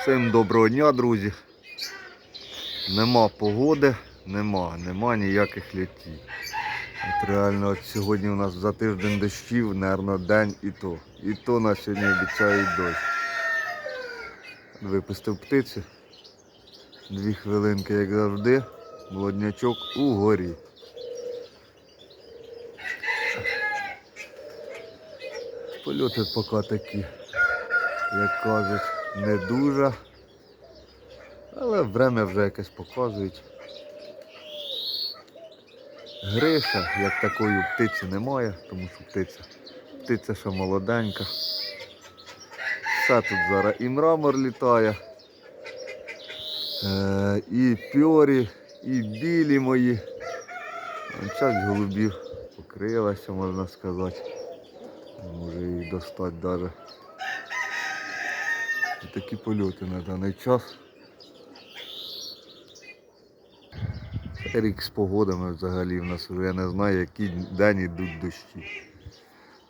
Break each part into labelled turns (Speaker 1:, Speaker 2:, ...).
Speaker 1: Всім доброго дня, друзі. Нема погоди, нема, нема ніяких літій. От реально от сьогодні у нас за тиждень дощів, наверно, день і то. І то на сьогодні обіцяють дощ. Випустив птицю. Дві хвилинки, як завжди. Молоднячок у горі. Польоти поки такі, як кажуть, не дуже. Але время вже якесь показують. Гриша, як такої птиці немає, тому що птиця, птиця ще молоденька. Все тут зараз і мрамор літає, е, і пьорі, і білі мої. Часть голубів покрилася, можна сказати. Може її достати навіть. І такі польоти на даний час. Рік з погодами взагалі в нас вже я не знаю, які день йдуть дощі.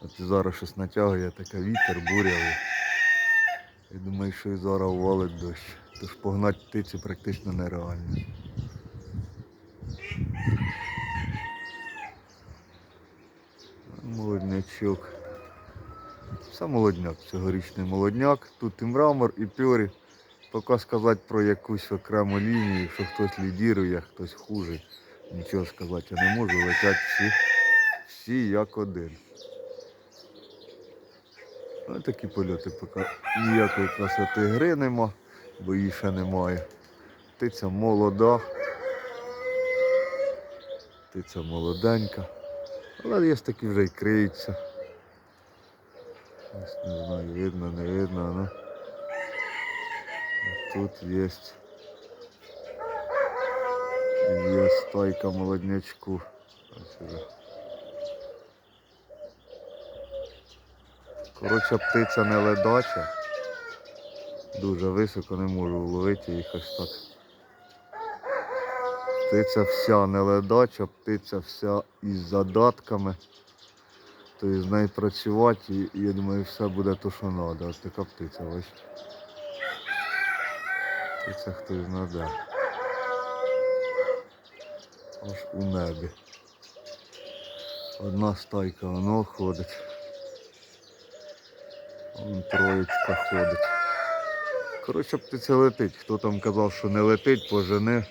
Speaker 1: От зараз щось натягує така вітер, буряли. Я думаю, що і зараз валить дощ. Тож погнати птиці практично нереально. Молоднячок. Це молодняк, цьогорічний молодняк. Тут і мрамор, і пьорі. Поки сказати про якусь окрему лінію, що хтось лідірує, хтось хуже. Нічого сказати я не можу, летять всі, всі як один. Ось такі польоти поки ніякої красоти гри нема, бо її ще немає. Птиця молода. Птиця молоденька. Але є такі вже й криються. Ось не знаю, видно, не видно, ну. Тут есть є стойка молоднячку. Коротше, птиця не ледача. Дуже високо не можу вловити їх ось так. Птиця вся не ледача, птиця вся із задатками. Тобто з нею працювати і, я думаю все буде то, що треба. Ось така птиця. І це хтось знаде. Аж у небі. Одна стайка воно ходить. Вон троєчка ходить. Коротше, птиця летить. Хто там казав, що не летить, пожени.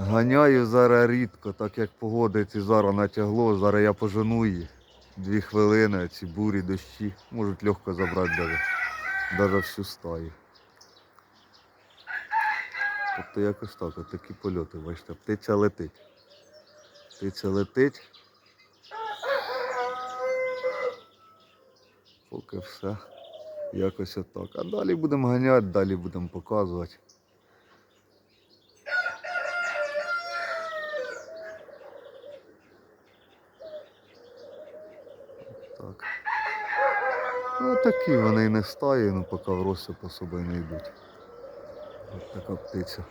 Speaker 1: Ганяю зараз рідко, так як погодиться зараз натягло, зараз я пожену її. Дві хвилини, ці бурі, дощі. Можуть легко забрати навіть навіть всю стаю. Тобто якось так, от такі польоти, бачите, птиця летить. Птиця летить. Поки все. Якось отак. А далі будемо ганяти, далі будемо показувати. Ну такі вони і не стаї, ну поки в розсип особо не йдуть. Ось така птиця.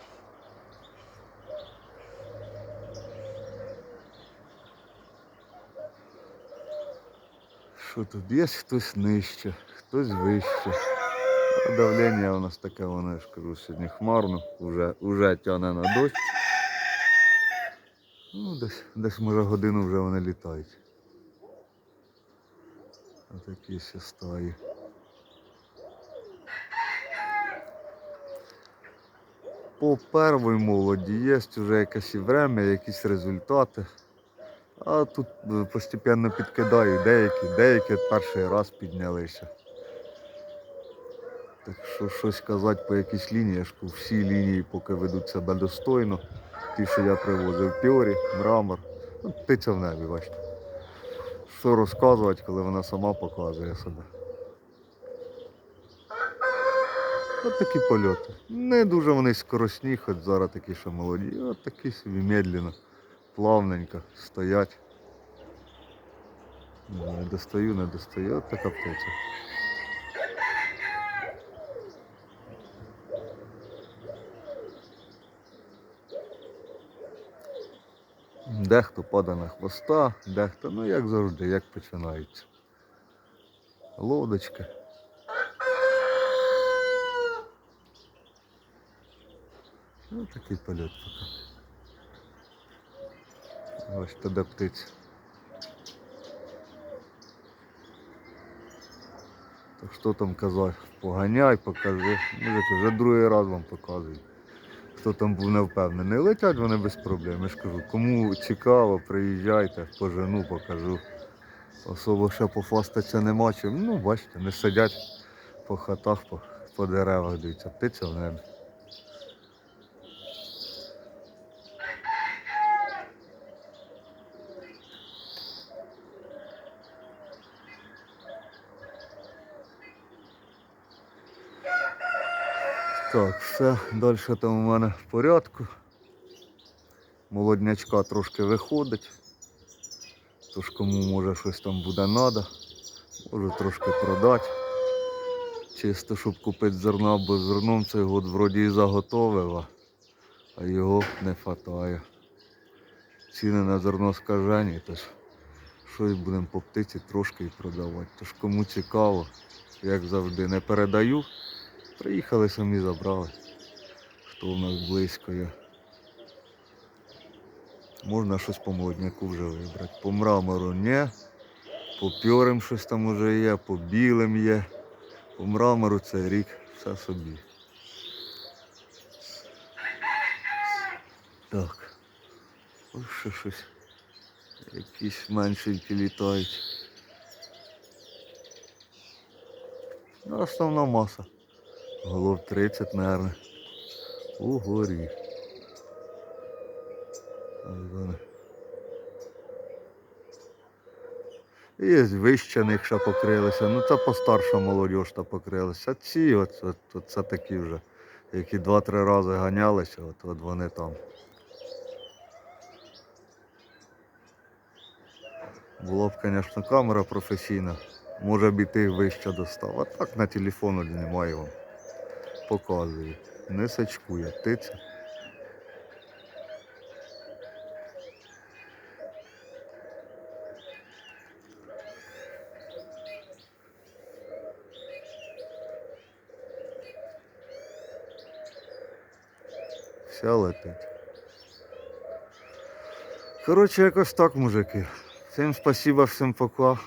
Speaker 1: Що тут є хтось нижче, хтось вище. Давлення у нас таке, воно я ж кажу, сьогодні хмарно, вже, вже тягне на дощ. Ну, десь, десь може годину вже вони літають. Отакі ще стаї. По первій молоді є вже якесь і время, якісь результати. А тут е, постепенно підкидаю деякі, деякі перший раз піднялися. Так що щось казати по якійсь лінії, я всі лінії поки ведуть себе достойно. Ті, що я привозив, піорі, мрамор, ну, птиця в небі, бачите що розказувати, коли вона сама показує себе. От такі польоти. Не дуже вони скоросні, хоч зараз такі, що молоді. От такі собі медленно, плавненько стоять. Не достаю, не достаю. От така птиця. дехто падає на хвоста, дехто, ну як завжди, як починається. Лодочка. Ну такий польот поки. Ось туди птиця. Так що там казав, поганяй, покажи. Ну, вже другий раз вам показую. Хто там був не впевнений. Летять вони без проблем. Я ж кажу, кому цікаво, приїжджайте, пожену, покажу. Особо ще пофастатися нема чим. Ну, бачите, не сидять по хатах, по, по деревах, дивіться, птиця в небі. Так, все, далі там у мене в порядку. Молоднячка трошки виходить. Тож кому може щось там буде треба, можу трошки продати. Чисто, щоб купити зерна, бо зерном цей год вроді і заготовив, а- його не вистачає. Ціни на зерно скажені, тож щось будемо по птиці трошки і продавати. Тож кому цікаво, як завжди, не передаю. Приїхали самі забрали. Хто в нас близько є. Можна щось по молодняку вже вибрати. По мрамору ні. По пьорим щось там уже є, по білим є. По мрамору цей рік все собі. Так. Ось ще щось. Якісь меншенькі літають. Ну, основна маса. Голов 30, наверное. Угорі. Ось вони. Є вищених ще покрилися. Ну це постарша молодь та покрилася. А ці от, от, от це такі вже, які два-три рази ганялися, от, от вони там. Була б, звісно, камера професійна. Може б і ти вище достав. А так на телефону немає вам. Показую. Не сачкує, птиця. Вся летить. Коротше, якось так, мужики. Всім спасибо, всім пока.